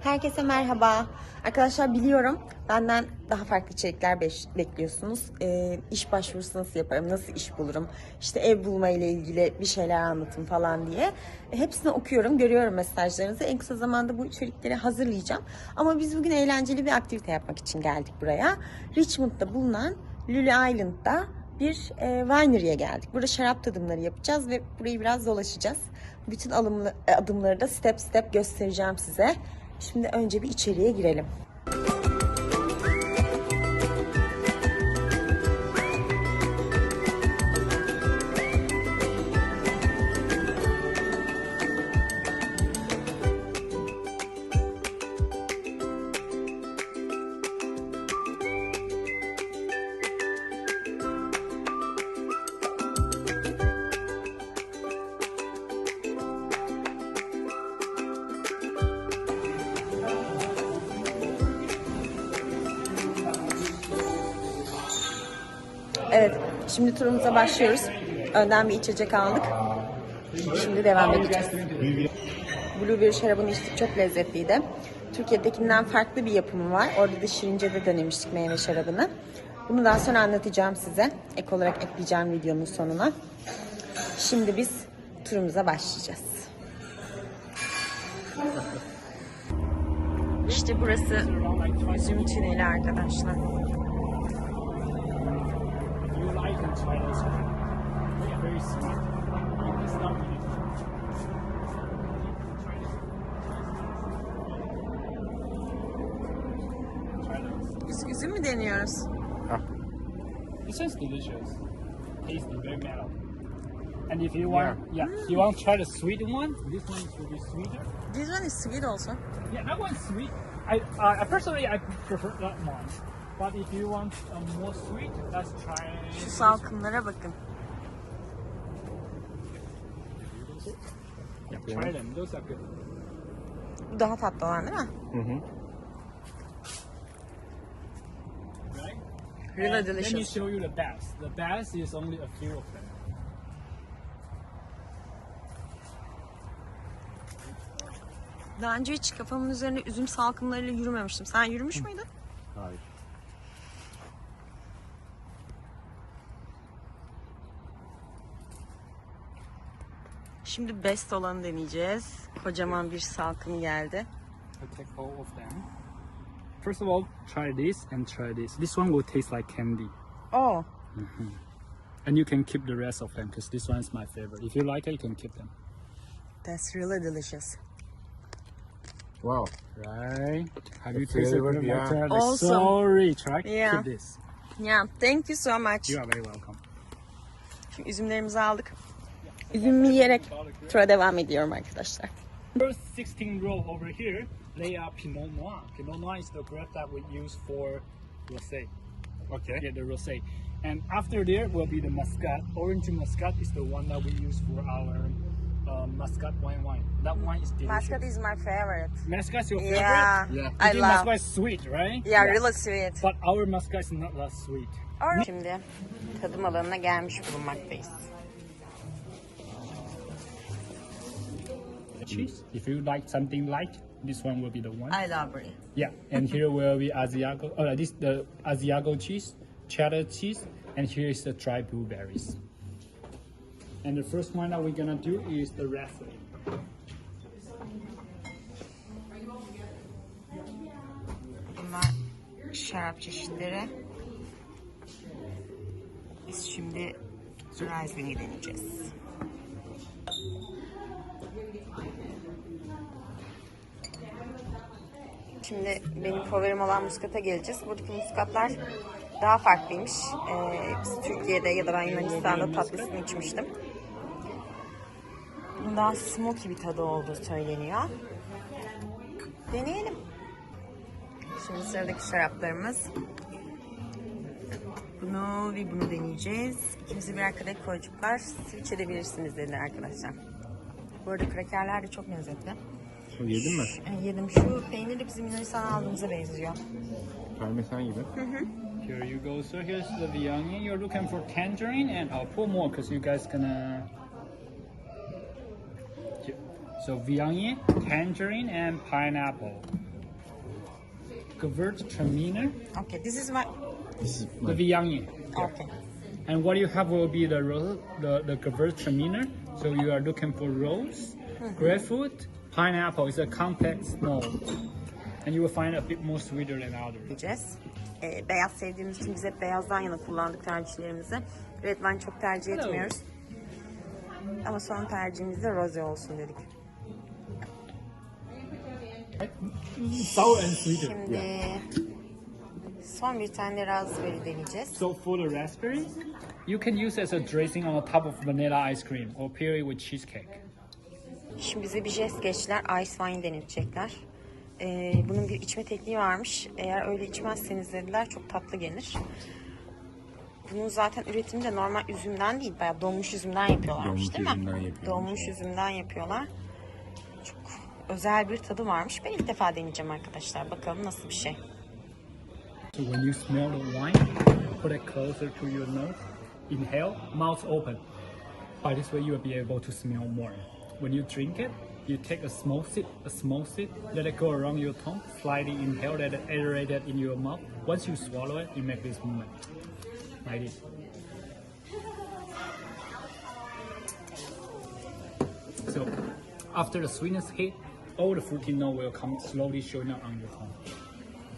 Herkese merhaba. Arkadaşlar biliyorum benden daha farklı içerikler bekliyorsunuz. Ee, iş başvurusu nasıl yaparım, nasıl iş bulurum, işte ev bulma ile ilgili bir şeyler anlatın falan diye. E, hepsini okuyorum, görüyorum mesajlarınızı. En kısa zamanda bu içerikleri hazırlayacağım. Ama biz bugün eğlenceli bir aktivite yapmak için geldik buraya. Richmond'da bulunan Lulu Island'da bir e, winery'e geldik. Burada şarap tadımları yapacağız ve burayı biraz dolaşacağız. Bütün alımlı, e, adımları da step step göstereceğim size. Şimdi önce bir içeriye girelim. Evet, şimdi turumuza başlıyoruz. Önden bir içecek aldık. Şimdi devam edeceğiz. Blueberry şarabını içtik, çok lezzetliydi. Türkiye'dekinden farklı bir yapımı var. Orada da Şirince'de denemiştik meyve şarabını. Bunu daha sonra anlatacağım size. Ek olarak ekleyeceğim videonun sonuna. Şimdi biz turumuza başlayacağız. İşte burası üzüm tüneli arkadaşlar. You like and try. Yeah, very sweet. It's not really Try this. Biz üzüm mü deniyoruz? This one's delicious. Tasty, very mellow. And if you want, yeah, you want to try the sweet one, this one will be sweeter. This one is sweet also. Yeah, that one's sweet. I, uh, personally, I prefer that one. But if you want a more sweet, let's try. Şu salkımlara bakın. Yeah, try them. Those are good. Bu daha tatlı olan değil mi? right? Really And Let me delicious. show you the best. The best is only a few of them. Daha önce hiç kafamın üzerinde üzüm salkımlarıyla yürümemiştim. Sen yürümüş müydün? Hayır. Şimdi best olanı deneyeceğiz. Kocaman bir salkım geldi. I'll take all of them. First of all, try this and try this. This one will taste like candy. Oh, And you can keep the rest of them because this one is my favorite. If you like it, you can keep them. that's really delicious. Wow. Right? Have you tasted really the yeah. mozzarella? Awesome. Sorry, try Yeah. keep this. Yeah, thank you so much. You are very welcome. Şimdi üzümlerimizi aldık. Üzümü yiyerek tura devam ediyorum arkadaşlar. First 16 row over here, they are Pinot Noir. Pinot Noir is the grape that we use for rosé. Okay. Yeah, the rosé. And after there will be the Muscat. Orange Muscat is the one that we use for our um, Muscat wine wine. That wine is delicious. Muscat is my favorite. Muscat's your favorite? Yeah, Yeah. I think love. Muscat is sweet, right? Yeah, really sweet. But our Muscat is not that sweet. Şimdi tadım alanına gelmiş bulunmaktayız. Cheese. If you like something light, this one will be the one. I love it. Yeah, and here will be Asiago. Oh, this the Asiago cheese, cheddar cheese, and here is the dry blueberries. And the first one that we're gonna do is the raspberry. Bunlar şarap çeşitleri. Biz şimdi Riesling'i deneyeceğiz. Şimdi benim favorim olan muskata geleceğiz. Buradaki muskatlar daha farklıymış. Ee, biz Türkiye'de ya da ben Yunanistan'da tatlısını içmiştim. Bunun daha smoky bir tadı olduğu söyleniyor. Deneyelim. Şimdi sıradaki şaraplarımız. Bunu ve bunu deneyeceğiz. İkimizi birer kadeh koyacaklar. Switch edebilirsiniz dedi arkadaşlar. Bu arada krakerler de çok lezzetli. Yedin mi? Yedim. Şu peynir de bizim Yunanistan'dan aldığımıza benziyor. Parmesan gibi. Here you go. So here's the Viognier. You're looking for tangerine, and I'll pour more because you guys gonna. So Viognier, tangerine, and pineapple. Gewürztraminer, Okay, this is my... This is my... the Viognier. Okay. And what you have will be the ro- the, the Gewürztraminer. So you are looking for rose, mm-hmm. grapefruit, pineapple. It's a complex note. And you will find it a bit more sweeter than others. Gideceğiz. Ee, beyaz sevdiğimiz için biz hep beyazdan yana kullandık tercihlerimizi. Red wine çok tercih Hello. etmiyoruz. Ama son tercihimiz de rose olsun dedik. Sour and sweeter. Şimdi son bir tane raspberry deneyeceğiz. So for the raspberry, you can use as a dressing on the top of vanilla ice cream or pair it with cheesecake. Şimdi bize bir jest geçtiler. Ice wine denetecekler. Ee, bunun bir içme tekniği varmış. Eğer öyle içmezseniz dediler çok tatlı gelir. Bunun zaten üretimi de normal üzümden değil, bayağı donmuş üzümden yapıyorlarmış Donmuş değil mi? üzümden yapıyorlar. Donmuş üzümden yapıyorlar. Çok özel bir tadı varmış. Ben ilk defa deneyeceğim arkadaşlar. Bakalım nasıl bir şey. So when you smell the wine, put it closer to your nose. Inhale, mouth open. By this way, you will be able to smell more. When you drink it, you take a small sip, a small sip, let it go around your tongue, slightly inhale, let it aerate it in your mouth. Once you swallow it, you make this movement. Like this. So after the sweetness hit, all the fruity note will come slowly showing up on your tongue.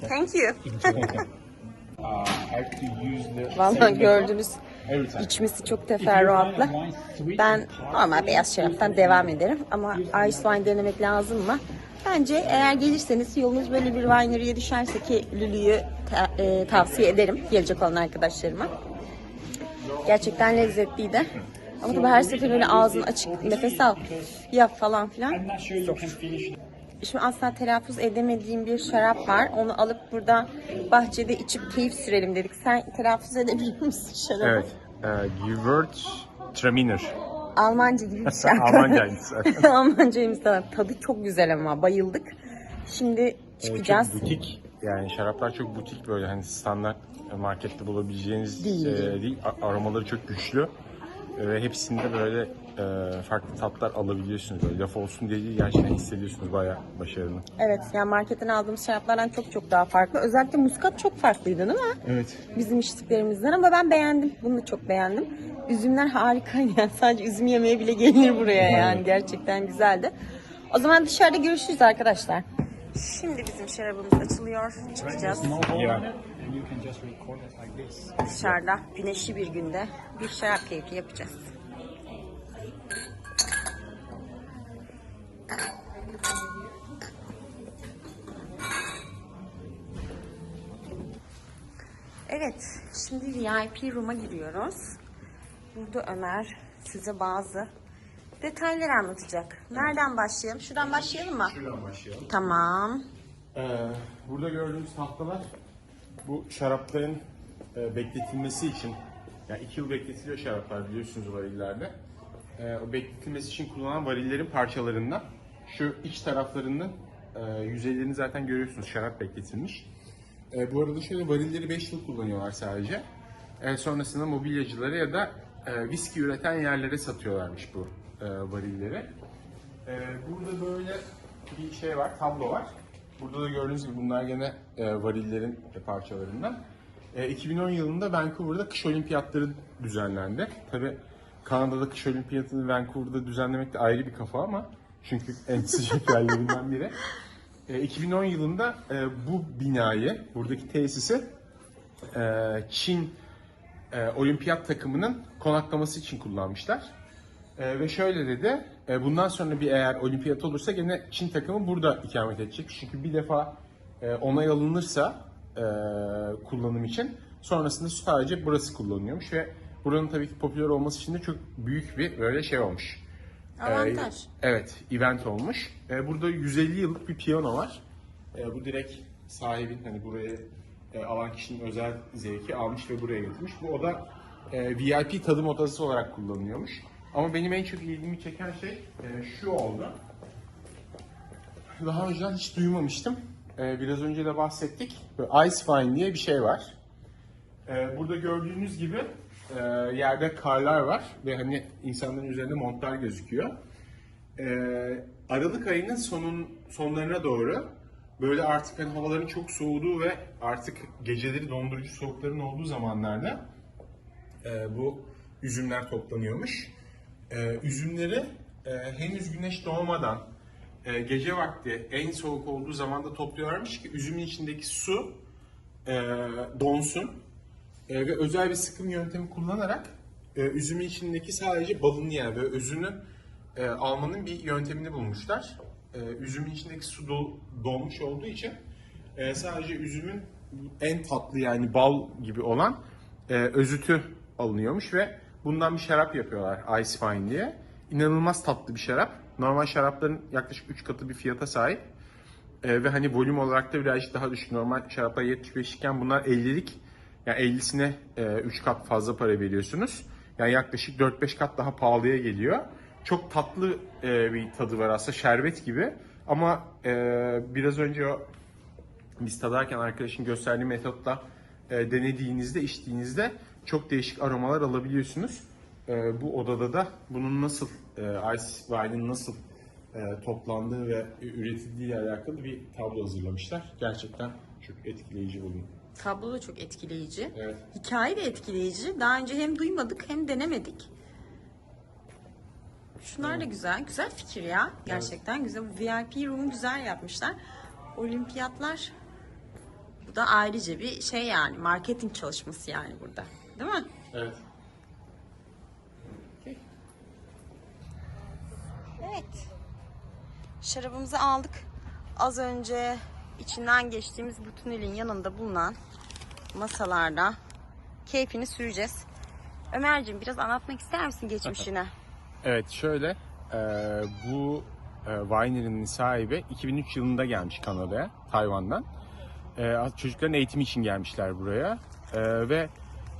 Thank you. Enjoy. Uh, I have to use the Vallahi same gördünüz. İçmesi çok teferruatlı. Ben normal beyaz şaraptan devam ederim ama ice wine denemek lazım mı? Bence eğer gelirseniz yolunuz böyle bir winery'e düşerse ki Lülü'yü ta- e, tavsiye ederim gelecek olan arkadaşlarıma. Gerçekten lezzetliydi. Ama tabii her sefer öyle ağzını açık nefes al yap falan filan. I'm Şimdi asla telaffuz edemediğim bir şarap var. Onu alıp burada bahçede içip keyif sürelim dedik. Sen telaffuz edebilir misin şarabı? Evet. Uh, Gewürztraminer. Almanca gibi bir şarkı. Almancaymış. Almancaymış tadı çok güzel ama bayıldık. Şimdi Evet, çıkacağız. Çok butik. Yani şaraplar çok butik böyle hani standart markette bulabileceğiniz Değil. e, değil. Aromaları çok güçlü. E, Ve hepsinde böyle e, farklı tatlar alabiliyorsunuz. Böyle laf olsun diye değil, gerçekten hissediyorsunuz bayağı başarılı. Evet yani marketten aldığımız şaraplardan çok çok daha farklı. Özellikle muskat çok farklıydı değil mi? Evet. Bizim içtiklerimizden ama ben beğendim. Bunu da çok beğendim. Üzümler harikaydı yani sadece üzüm yemeye bile gelinir buraya yani gerçekten güzeldi. O zaman dışarıda görüşürüz arkadaşlar. Şimdi bizim şarabımız açılıyor. Çıkacağız. Yeah. Dışarıda güneşli bir günde bir şarap keyfi yapacağız. Evet, şimdi VIP room'a giriyoruz. Burada Ömer size bazı detaylar anlatacak. Nereden başlayalım? Şuradan başlayalım mı? Şuradan başlayalım. Tamam. Ee, burada gördüğünüz tahtalar bu şarapların e, bekletilmesi için yani iki yıl bekletiliyor şaraplar biliyorsunuz varillerde. Ee, o bekletilmesi için kullanılan varillerin parçalarından şu iç taraflarının e, yüzeylerini zaten görüyorsunuz şarap bekletilmiş. E, bu arada şöyle varilleri 5 yıl kullanıyorlar sadece. E, sonrasında mobilyacılara ya da e, viski üreten yerlere satıyorlarmış bu e, varilleri. E, burada böyle bir şey var, tablo var. Burada da gördüğünüz gibi bunlar gene e, varillerin parçalarından. E, 2010 yılında Vancouver'da kış olimpiyatları düzenlendi. Tabi Kanada'da kış olimpiyatını Vancouver'da düzenlemek de ayrı bir kafa ama çünkü en sıcak yerlerinden biri. E, 2010 yılında e, bu binayı, buradaki tesisi e, Çin e, olimpiyat takımının konaklaması için kullanmışlar. E, ve şöyle dedi, e, bundan sonra bir eğer olimpiyat olursa gene Çin takımı burada ikamet edecek. Çünkü bir defa e, onay alınırsa e, kullanım için sonrasında sadece burası kullanılıyormuş ve buranın tabii ki popüler olması için de çok büyük bir böyle şey olmuş. Avantaj. Ee, evet, event olmuş. Ee, burada 150 yıllık bir piyano var. Ee, bu direkt sahibin hani buraya e, alan kişinin özel zevki almış ve buraya getirmiş. Bu oda e, VIP tadım odası olarak kullanılıyormuş. Ama benim en çok ilgimi çeken şey e, şu oldu. Daha önceden hiç duymamıştım. Ee, biraz önce de bahsettik. Böyle Ice Wine diye bir şey var. Ee, burada gördüğünüz gibi e, yerde karlar var ve hani insanların üzerinde montlar gözüküyor. e, Aralık ayının sonun sonlarına doğru böyle artık hani havaların çok soğuduğu ve artık geceleri dondurucu soğukların olduğu zamanlarda e, bu üzümler toplanıyormuş. E, üzümleri e, henüz güneş doğmadan e, gece vakti en soğuk olduğu zamanda topluyorlarmış ki üzümün içindeki su e, donsun E, ve özel bir sıkım yöntemi kullanarak e, üzümün içindeki sadece balını yani böyle özünü e, almanın bir yöntemini bulmuşlar. E, üzümün içindeki su do- donmuş olduğu için e, sadece üzümün en tatlı yani bal gibi olan e, özütü alınıyormuş ve bundan bir şarap yapıyorlar Ice Fine diye. İnanılmaz tatlı bir şarap. Normal şarapların yaklaşık 3 katı bir fiyata sahip. E, ve hani volüm olarak da birazcık daha düşük. Normal şaraplar 75 iken bunlar 50'lik. Yani 50'sine 3 kat fazla para veriyorsunuz. Yani yaklaşık 4-5 kat daha pahalıya geliyor. Çok tatlı e, bir tadı var aslında şerbet gibi. Ama e, biraz önce o biz tadarken arkadaşın gösterdiği metotla e, denediğinizde, içtiğinizde çok değişik aromalar alabiliyorsunuz. E, bu odada da bunun nasıl, e, Ice Wine'in nasıl e, toplandığı ve üretildiği ile alakalı bir tablo hazırlamışlar. Gerçekten çok etkileyici buldum. Tablo da çok etkileyici. Evet. Hikaye de etkileyici. Daha önce hem duymadık hem denemedik. Şunlar da güzel. Güzel fikir ya. Gerçekten güzel. Bu VIP room'u güzel yapmışlar. Olimpiyatlar bu da ayrıca bir şey yani. Marketing çalışması yani burada. Değil mi? Evet. Evet. Şarabımızı aldık. Az önce içinden geçtiğimiz bu tünelin yanında bulunan masalarda keyfini süreceğiz. Ömerciğim biraz anlatmak ister misin geçmişine? Evet şöyle e, bu e, winery'nin sahibi 2003 yılında gelmiş Kanada'ya Tayvan'dan. E, çocukların eğitimi için gelmişler buraya E, ve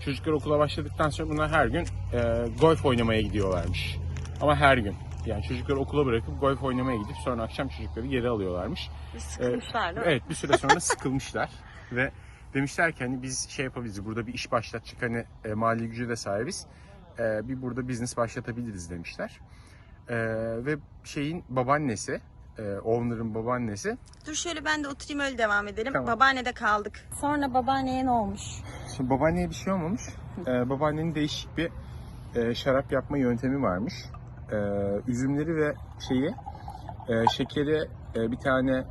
çocuklar okula başladıktan sonra bunlar her gün e, golf oynamaya gidiyorlarmış. Ama her gün. Yani çocukları okula bırakıp golf oynamaya gidip sonra akşam çocukları geri alıyorlarmış. Sıkılmışlar değil mi? Evet bir süre sonra sıkılmışlar ve demişler ki hani biz şey yapabiliriz burada bir iş başlatacak hani e, mali güce de sahibiz. E, bir burada business başlatabiliriz demişler. E, ve şeyin babaannesi, e, owner'ın babaannesi Dur şöyle ben de oturayım öyle devam edelim. Tamam. Babaannede kaldık. Sonra babaanneye ne olmuş? Şimdi babaanneye bir şey olmamış. Ee, babaannenin değişik bir e, şarap yapma yöntemi varmış. Ee, üzümleri ve şeyi, e, şekeri e, bir tane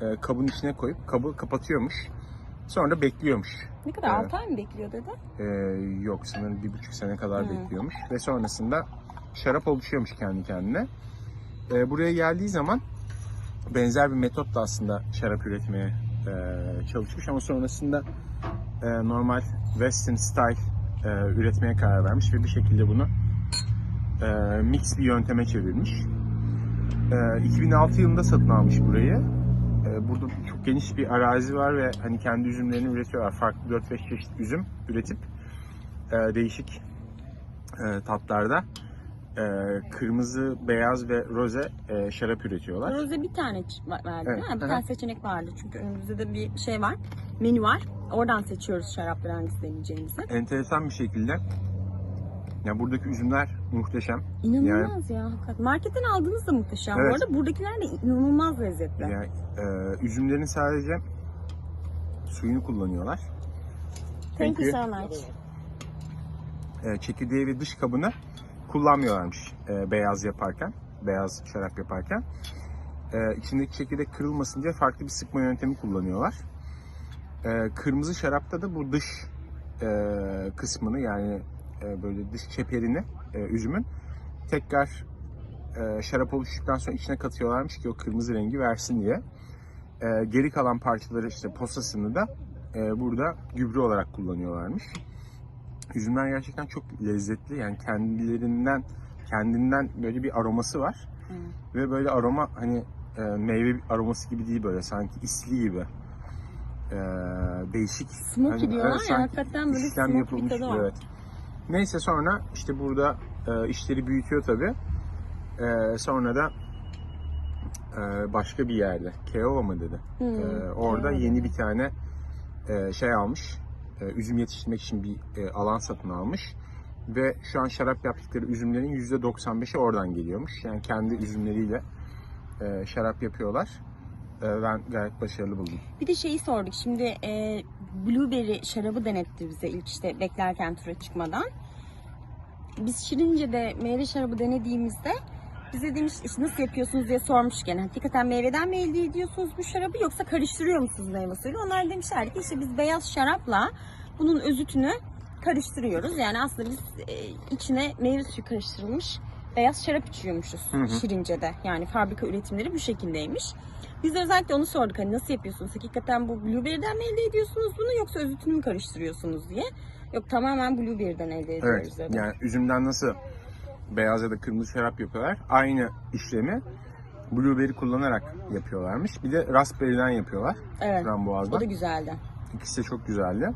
e, kabın içine koyup kabı kapatıyormuş. Sonra bekliyormuş. Ne kadar? Evet. altı ay mı bekliyor dedi? Ee, yok sanırım bir buçuk sene kadar bekliyormuş. Ve sonrasında şarap oluşuyormuş kendi kendine. Ee, buraya geldiği zaman benzer bir metotla aslında şarap üretmeye e, çalışmış ama sonrasında e, normal western style e, üretmeye karar vermiş ve bir şekilde bunu e, mix bir yönteme çevirmiş. E, 2006 yılında satın almış burayı. E, burada çok geniş bir arazi var ve hani kendi üzümlerini üretiyorlar. Farklı 4-5 çeşit üzüm üretip e, değişik e, tatlarda e, kırmızı, beyaz ve roze e, şarap üretiyorlar. Roze bir tane verdi Evet. değil mi? Bir tane seçenek vardı çünkü önümüzde de bir şey var. Menü var. Oradan seçiyoruz şarapları hangisini deneyeceğimizi. Enteresan bir şekilde ya buradaki üzümler muhteşem. İnanılmaz ya. hakikaten. Marketten aldığınız da muhteşem. Evet. Bu arada buradakiler de inanılmaz lezzetli. Yani e, üzümlerin sadece suyunu kullanıyorlar. Thank you so much. E, çekirdeği ve dış kabını kullanmıyorlarmış e, beyaz yaparken, beyaz şarap yaparken. E, içindeki çekirdek kırılmasın diye farklı bir sıkma yöntemi kullanıyorlar. E, kırmızı şarapta da bu dış e, kısmını yani e, böyle dış çeperini e, üzümün tekrar e, şarap oluştuktan sonra içine katıyorlarmış ki o kırmızı rengi versin diye. E, geri kalan parçaları işte posasını da e, burada gübre olarak kullanıyorlarmış. Üzümler gerçekten çok lezzetli. Yani kendilerinden kendinden böyle bir aroması var. Ve böyle aroma hani e, meyve aroması gibi değil böyle sanki isli gibi. E, değişik. Smoky Hani, diyorlar evet, ya hakikaten böyle smoky bir tadı var. evet. Neyse sonra işte burada e, işleri büyütüyor tabi. sonra da e, başka bir yerde. Keova mı dedi. Hmm, E, orada Keova yeni bir tane e, şey almış. E, üzüm yetiştirmek için bir e, alan satın almış. Ve şu an şarap yaptıkları üzümlerin %95'i oradan geliyormuş. Yani kendi üzümleriyle e, şarap yapıyorlar. E, ben gayet başarılı buldum. Bir de şeyi sorduk. Şimdi e, blueberry şarabı denetti bize ilk işte beklerken tura çıkmadan. Biz Şirince'de meyve şarabı denediğimizde bize demiş işte nasıl yapıyorsunuz diye sormuş gene. Hakikaten meyveden mi elde ediyorsunuz bu şarabı yoksa karıştırıyor musunuz meyve suyuyla? Onlar demişler ki işte biz beyaz şarapla bunun özütünü karıştırıyoruz. Yani aslında biz e, içine meyve suyu karıştırılmış beyaz şarap içiyormuşuz Şirince'de. Yani fabrika üretimleri bu şekildeymiş. Biz de özellikle onu sorduk hani nasıl yapıyorsunuz? Hakikaten bu blueberry'den mi elde ediyorsunuz bunu yoksa özütünü mü karıştırıyorsunuz diye. Yok tamamen blueberry'den elde ediyoruz Evet. dedi. Yani üzümden nasıl beyaz ya da kırmızı şarap yapıyorlar. Aynı işlemi blueberry kullanarak yapıyorlarmış. Bir de raspberry'den yapıyorlar. Evet. Frambuazdan. O da güzeldi. İkisi de çok güzeldi.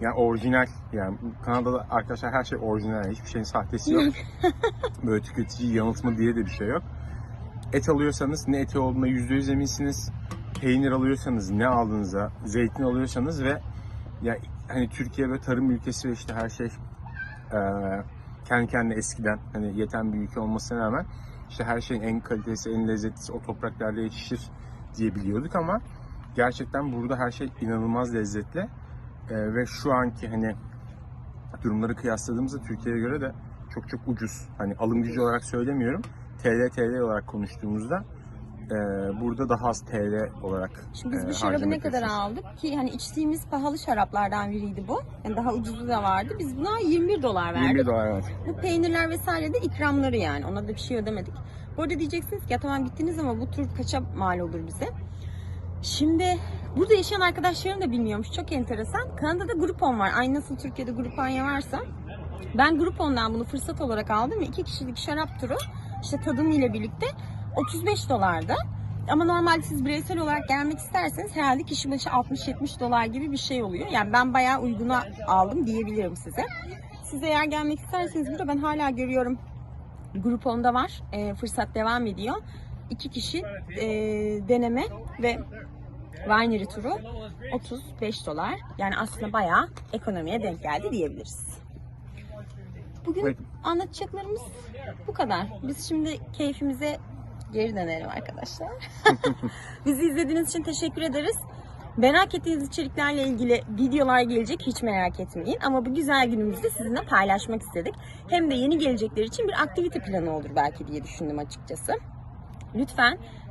Yani orijinal yani Kanada'da arkadaşlar her şey orijinal. Hiçbir şeyin sahtesi yok. Böyle tüketiciyi yanıltma diye de bir şey yok. Et alıyorsanız ne eti olduğuna %100 eminsiniz. Peynir alıyorsanız ne aldığınıza, zeytin alıyorsanız ve ya hani Türkiye böyle tarım ülkesi ve işte her şey eee kendi kendine eskiden hani yeten bir ülke olmasına rağmen işte her şeyin en kalitesi, en lezzetlisi o topraklarda yetişir diye biliyorduk ama gerçekten burada her şey inanılmaz lezzetli Eee, ve şu anki hani durumları kıyasladığımızda Türkiye'ye göre de çok çok ucuz. Hani alım gücü olarak söylemiyorum. TL TL olarak konuştuğumuzda eee, burada daha az TL olarak Şimdi biz bu şarabı harcama ne kadar aldık ki hani içtiğimiz pahalı şaraplardan biriydi bu. Yani daha ucuzu da vardı. Biz buna 21 dolar verdik. 21 dolar evet. Bu peynirler vesaire de ikramları yani. Ona da bir şey ödemedik. Bu arada diyeceksiniz ki ya tamam gittiniz ama bu tur kaça mal olur bize? Şimdi burada yaşayan arkadaşlarım da bilmiyormuş. Çok enteresan. Kanada'da Groupon var. Aynı nasıl Türkiye'de Groupon varsa. Ben Groupon'dan bunu fırsat olarak aldım ve iki kişilik şarap turu işte tadımıyla birlikte 35 dolardı. Ama normalde siz bireysel olarak gelmek isterseniz herhalde kişi başı 60-70 dolar gibi bir şey oluyor. Yani ben bayağı uyguna aldım diyebilirim size. Siz eğer gelmek isterseniz burada ben hala görüyorum Groupon'da var. E, fırsat devam ediyor. İki kişi e, deneme ve winery turu 35 dolar. Yani aslında bayağı ekonomiye denk geldi diyebiliriz. Bugün anlatacaklarımız bu kadar. Biz şimdi keyfimize geri dönelim arkadaşlar. Bizi izlediğiniz için teşekkür ederiz. Merak ettiğiniz içeriklerle ilgili videolar gelecek hiç merak etmeyin. Ama bu güzel günümüzde sizinle paylaşmak istedik. Hem de yeni gelecekler için bir aktivite planı olur belki diye düşündüm açıkçası. Lütfen